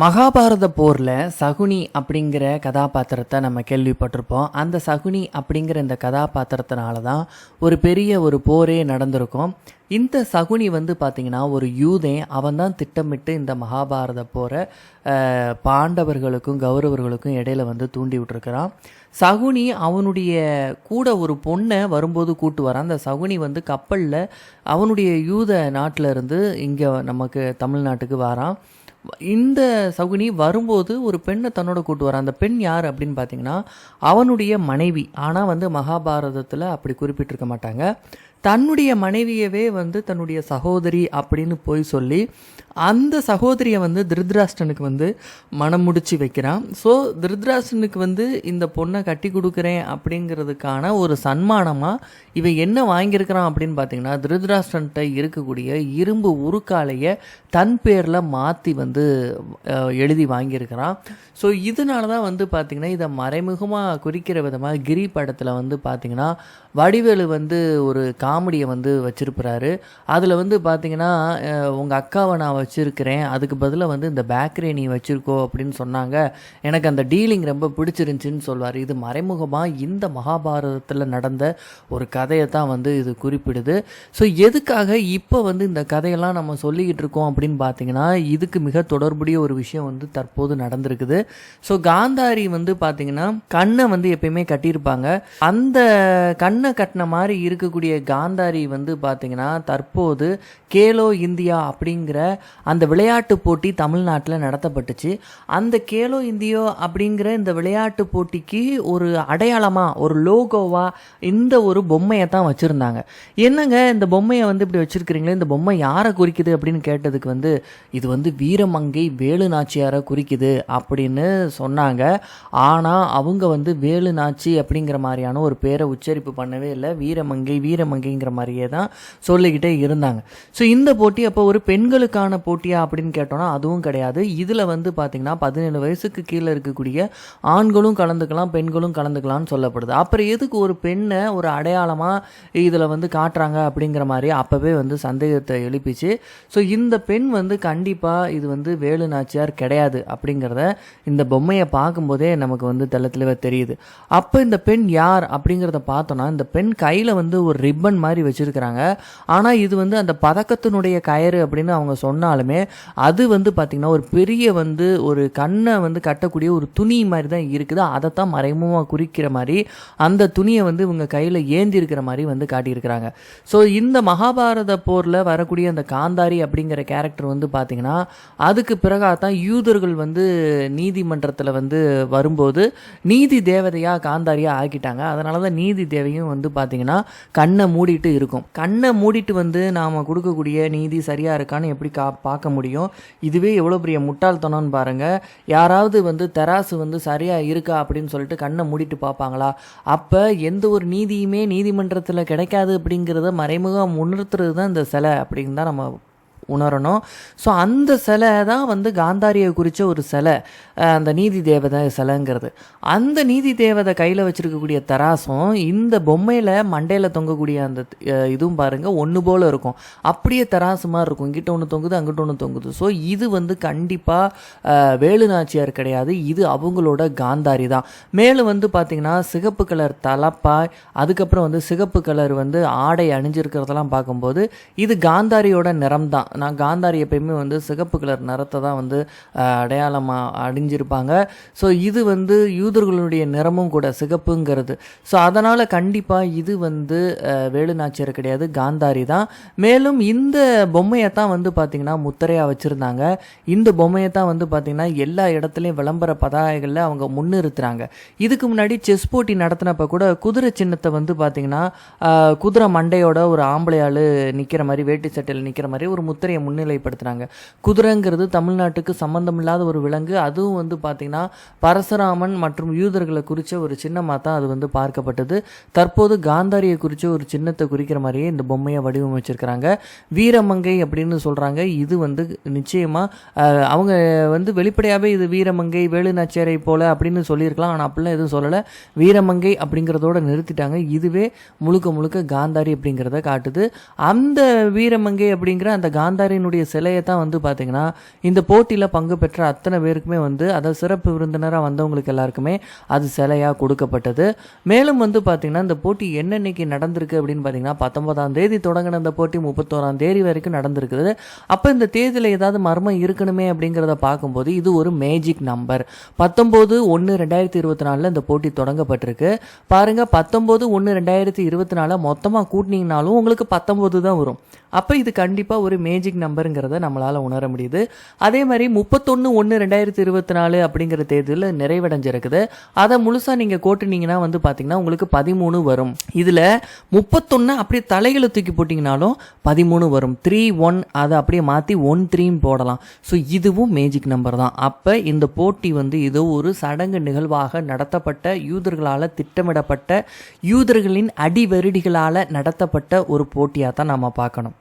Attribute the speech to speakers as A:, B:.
A: மகாபாரத போரில் சகுனி அப்படிங்கிற கதாபாத்திரத்தை நம்ம கேள்விப்பட்டிருப்போம். அந்த சகுனி அப்படிங்கிற இந்த கதாபாத்திரத்தினால தான் ஒரு பெரிய ஒரு போரே நடந்திருக்கும். இந்த சகுனி வந்து பார்த்திங்கன்னா ஒரு யூதன் அவன் தான் திட்டமிட்டு இந்த மகாபாரத போரை பாண்டவர்களுக்கும் கௌரவர்களுக்கும் இடையில வந்து தூண்டி விட்டுருக்கிறான். சகுனி அவனுடைய கூட ஒரு பொண்ணை வரும்போது கூட்டு வரான். அந்த சகுனி வந்து கப்பலில் அவனுடைய யூத நாட்டில் இருந்து இங்கே நமக்கு தமிழ்நாட்டுக்கு வரான். இந்த சகுனி வரும்போது ஒரு பெண்ணை தன்னோட கூட்டு வரான். அந்த பெண் யார் அப்படின்னு பார்த்தீங்கன்னா அவனுடைய மனைவி. ஆனால் வந்து மகாபாரதத்தில் அப்படி குறிப்பிட்டிருக்க மாட்டாங்க. தன்னுடைய மனைவியவே வந்து தன்னுடைய சகோதரி அப்படின்னு போய் சொல்லி அந்த சகோதரியை வந்து திருத்ராஷ்டனுக்கு வந்து மனம் முடிச்சு வைக்கிறான். ஸோ திருத்ராஷ்டனுக்கு வந்து இந்த பொண்ணை கட்டி கொடுக்குறேன் அப்படிங்கிறதுக்கான ஒரு சன்மானமாக இவன் என்ன வாங்கியிருக்கிறான் அப்படின்னு பார்த்தீங்கன்னா திருதராஷ்டன்கிட்ட இருக்கக்கூடிய இரும்பு உருக்காலையை தன் பேரில் மாற்றி வந்து எழுதி வாங்கியிருக்கிறான். ஸோ இதனால தான் வந்து பார்த்திங்கன்னா இதை மறைமுகமாக குறிக்கிற விதமாக கிரி படத்தில் வந்து பார்த்திங்கன்னா வடிவேலு வந்து ஒரு காமெடியை வந்து வச்சிருப்பாரு அதில் வந்து பார்த்தீங்கன்னா உங்கள் அக்காவை நான் வச்சுருக்கிறேன். அதுக்கு பதிலாக வந்து இந்த பேக்கரி நீ வச்சுருக்கோ அப்படின்னு சொன்னாங்க. எனக்கு அந்த டீலிங் ரொம்ப பிடிச்சிருந்துச்சின்னு சொல்வார். இது மறைமுகமாக இந்த மகாபாரதத்தில் நடந்த ஒரு கதையை தான் வந்து இது குறிப்பிடுது. ஸோ எதுக்காக இப்போ வந்து இந்த கதையெல்லாம் நம்ம சொல்லிக்கிட்டு இருக்கோம் அப்படின்னு பார்த்தீங்கன்னா இதுக்கு மிக தொடர்புடைய ஒரு விஷயம் வந்து தற்போது நடந்திருக்குது. ஸோ காந்தாரி வந்து பார்த்தீங்கன்னா கண்ணை வந்து எப்பயுமே கட்டியிருப்பாங்க. அந்த கண்ணை கட்டின மாதிரி இருக்கக்கூடிய கா காந்தாரி வந்து பார்த்தீங்கன்னா தற்போது கேலோ இந்தியா அப்படிங்கிற அந்த விளையாட்டு போட்டி தமிழ்நாட்டில் நடத்தப்பட்டுச்சு. அந்த கேலோ இந்தியோ அப்படிங்கிற இந்த விளையாட்டு போட்டிக்கு ஒரு அடையாளமாக ஒரு லோகோவாக இந்த ஒரு பொம்மையை தான் வச்சுருந்தாங்க. என்னங்க இந்த பொம்மையை வந்து இப்படி வச்சுருக்கிறீங்களே? இந்த பொம்மை யாரை குறிக்குது அப்படின்னு கேட்டதுக்கு வந்து இது வந்து வீரமங்கை வேலு நாச்சியாரை குறிக்குது அப்படின்னு சொன்னாங்க. ஆனால் அவங்க வந்து வேலு நாச்சி அப்படிங்கிற மாதிரியான ஒரு பேரை உச்சரிப்பு பண்ணவே இல்லை. வீரமங்கை வீரமங்கை அப்படிங்கிற மாதிரியே தான் சொல்லிக்கிட்டே இருந்தாங்க. ஸோ இந்த போட்டி அப்போ ஒரு பெண்களுக்கான போட்டியா அப்படின்னு கேட்டோம்னா அதுவும் கிடையாது. இதில் வந்து பார்த்திங்கன்னா பதினேழு வயசுக்கு கீழே இருக்கக்கூடிய ஆண்களும் கலந்துக்கலாம் பெண்களும் கலந்துக்கலாம்னு சொல்லப்படுது. அப்புறம் எதுக்கு ஒரு பெண்ணை ஒரு அடையாளமாக இதில் வந்து காட்டுறாங்க அப்படிங்கிற மாதிரி அப்போவே வந்து சந்தேகத்தை எழுப்பிச்சு. ஸோ இந்த பெண் வந்து கண்டிப்பாக இது வந்து வேலு நாச்சியார் கிடையாது அப்படிங்கிறத இந்த பொம்மையை பார்க்கும்போதே நமக்கு வந்து தெள்ள தெளிவாக தெரியுது. அப்போ இந்த பெண் யார் அப்படிங்கிறத பார்த்தோன்னா இந்த பெண் கையில் வந்து ஒரு ரிப்பன் மாதிரி வச்சுருக்கிறாங்க. ஆனால் இது வந்து அந்த பதக்கத்தினுடைய கயிறு அப்படின்னு அவங்க சொன்னாலுமே அது வந்து பார்த்திங்கன்னா ஒரு பெரிய வந்து ஒரு கண்ணை வந்து கட்டக்கூடிய ஒரு துணி மாதிரி தான் இருக்குது. அதைத்தான் மறைமுகமாக குறிக்கிற மாதிரி அந்த துணியை வந்து இவங்க கையில் ஏந்தி இருக்கிற மாதிரி வந்து காட்டியிருக்கிறாங்க. ஸோ இந்த மகாபாரத போரில் வரக்கூடிய அந்த காந்தாரி அப்படிங்கிற கேரக்டர் வந்து பார்த்திங்கன்னா அதுக்கு பிறகாக தான் யூதர்கள் வந்து நீதிமன்றத்தில் வந்து வரும்போது நீதி தேவதையாக காந்தாரியாக ஆக்கிட்டாங்க. அதனால தான் நீதி தேவையும் வந்து பார்த்திங்கன்னா கண்ணை மூடிட்டு இருக்கும். கண்ணை மூடிட்டு வந்து நாம் கொடுக்கக்கூடிய நீதி சரியாக இருக்கான்னு எப்படி கா பார்க்க முடியும்? இதுவே எவ்வளோ பெரிய முட்டாள்தனம்னு பாருங்கள் யாராவது வந்து தெராசு வந்து சரியாக இருக்கா அப்படின்னு சொல்லிட்டு கண்ணை மூடிட்டு பார்ப்பாங்களா? அப்போ எந்த ஒரு நீதியுமே நீதிமன்றத்தில் கிடைக்காது அப்படிங்கிறத மறைமுகம் உணர்த்துறது தான் இந்த சிலை அப்படின்னு தான் நம்ம உணரணும். ஸோ அந்த சிலை தான் வந்து காந்தாரியை குறித்த ஒரு சிலை. அந்த நீதி தேவதை சிலைங்கிறது. அந்த நீதி தேவதை கையில் வச்சுருக்கக்கூடிய தராசும் இந்த பொம்மையில் மண்டையில் தொங்கக்கூடிய அந்த இதுவும் பாருங்கள் ஒன்று போல் இருக்கும். அப்படியே தராசு மாதிரி இருக்கும். இங்கிட்ட ஒன்று தொங்குது அங்கிட்ட ஒன்று தொங்குது. ஸோ இது வந்து கண்டிப்பாக வேலு நாச்சியார் கிடையாது. இது அவங்களோட காந்தாரி தான். மேலும் வந்து பார்த்திங்கன்னா சிகப்பு கலர் தலப்பாய் அதுக்கப்புறம் வந்து சிகப்பு கலர் வந்து ஆடை அணிஞ்சிருக்கிறதெல்லாம் பார்க்கும்போது இது காந்தாரியோட நிறம் தான். நான் காந்தாரி எப்பயுமே வந்து சிகப்பு கலர் நிறத்தை தான் வந்து அடையாளமாக அடிஞ்சிருப்பாங்க ஸோ இது வந்து யூதர்களுடைய நிறமும் கூட சிகப்புங்கிறது. ஸோ அதனால் கண்டிப்பாக இது வந்து வேலுநாச்சியர் கிடையாது காந்தாரி தான். மேலும் இந்த பொம்மையை தான் வந்து பார்த்திங்கன்னா முத்திரையாக வச்சுருந்தாங்க. இந்த பொம்மையை தான் வந்து பார்த்திங்கன்னா எல்லா இடத்துலையும் விளம்பர பதாகைகளில் அவங்க முன்னிறுத்துறாங்க. இதுக்கு முன்னாடி செஸ் போட்டி நடத்தினப்ப கூட குதிரை சின்னத்தை வந்து பார்த்திங்கன்னா குதிரை மண்டையோட ஒரு ஆம்பளையாள் நிற்கிற மாதிரி வேட்டி சட்டையில் நிற்கிற மாதிரி ஒரு முத்திரையை முன்னிலைப்படுத்துகிறாங்க குதிரைங்கிறது தமிழ்நாட்டுக்கு சம்மந்தமில்லாத ஒரு விலங்கு. அதுவும் வந்து பார்த்திங்கன்னா பரசுராமன் மற்றும் யூதர்களை குறித்த ஒரு சின்னமாக தான் அது வந்து பார்க்கப்பட்டது. தற்போது காந்தாரியை குறித்த ஒரு சின்னத்தை குறிக்கிற மாதிரியே இந்த பொம்மையை வடிவமைச்சிருக்கிறாங்க. வீரமங்கை அப்படின்னு சொல்கிறாங்க இது வந்து நிச்சயமாக அவங்க வந்து வெளிப்படையாகவே இது வீரமங்கை வேலுநாச்சியாரை போல அப்படின்னு சொல்லியிருக்கலாம். ஆனால் அப்படிலாம் எதுவும் சொல்லலை. வீரமங்கை அப்படிங்கிறதோட நிறுத்திட்டாங்க. இதுவே முழுக்க முழுக்க காந்தாரி அப்படிங்கிறத காட்டுது. அந்த வீரமங்கை அப்படிங்கிற அந்த காந்த காந்தாரினுடைய சிலையை தான் வந்து பார்த்தீங்கன்னா இந்த போட்டியில் பங்கு பெற்ற அத்தனை பேருக்குமே வந்து அதாவது சிறப்பு விருந்தினராக வந்தவங்களுக்கு எல்லாருக்குமே அது சிலையாக கொடுக்கப்பட்டது. மேலும் வந்து பார்த்தீங்கன்னா இந்த போட்டி என்னன்னைக்கு நடந்திருக்கு அப்படின்னு பார்த்தீங்கன்னா பத்தொன்பதாம் தேதி தொடங்கின இந்த போட்டி முப்பத்தோராம் தேதி வரைக்கும் நடந்திருக்குது. அப்போ இந்த தேதியில் ஏதாவது மர்மம் இருக்கணுமே அப்படிங்கிறத பார்க்கும்போது இது ஒரு மேஜிக் நம்பர். பத்தொம்போது ஒன்று ரெண்டாயிரத்தி இருபத்தி நாலில் இந்த போட்டி தொடங்கப்பட்டிருக்கு. பாருங்கள் பத்தொம்போது ஒன்று ரெண்டாயிரத்தி இருபத்தி நாலில் மொத்தமாக கூட்டினீங்கனாலும் உங்களுக்கு பத்தொம்போது தான் வரும். அப்போ இது கண்டிப்பாக ஒரு மேஜிக் நம்பருங்கிறத நம்மளால் உணர முடியுது. அதே மாதிரி முப்பத்தொன்று ஒன்று ரெண்டாயிரத்தி இருபத்தி நாலு அப்படிங்கிற தேதியில் நிறைவடைஞ்சிருக்குது. அதை முழுசாக நீங்கள் கோட்டுனீங்கன்னா வந்து பார்த்தீங்கன்னா உங்களுக்கு பதிமூணு வரும். இதில் முப்பத்தொன்று அப்படியே தலைகளை தூக்கி போட்டிங்கனாலும் பதிமூணு வரும். த்ரீ ஒன் அதை அப்படியே மாற்றி ஒன் த்ரீன்னு போடலாம். ஸோ இதுவும் மேஜிக் நம்பர் தான். அப்போ இந்த போட்டி வந்து இது ஒரு சடங்கு நிகழ்வாக நடத்தப்பட்ட யூதர்களால் திட்டமிடப்பட்ட யூதர்களின் அடிவருடிகளால் நடத்தப்பட்ட ஒரு போட்டியாக தான் நம்ம பார்க்கணும்.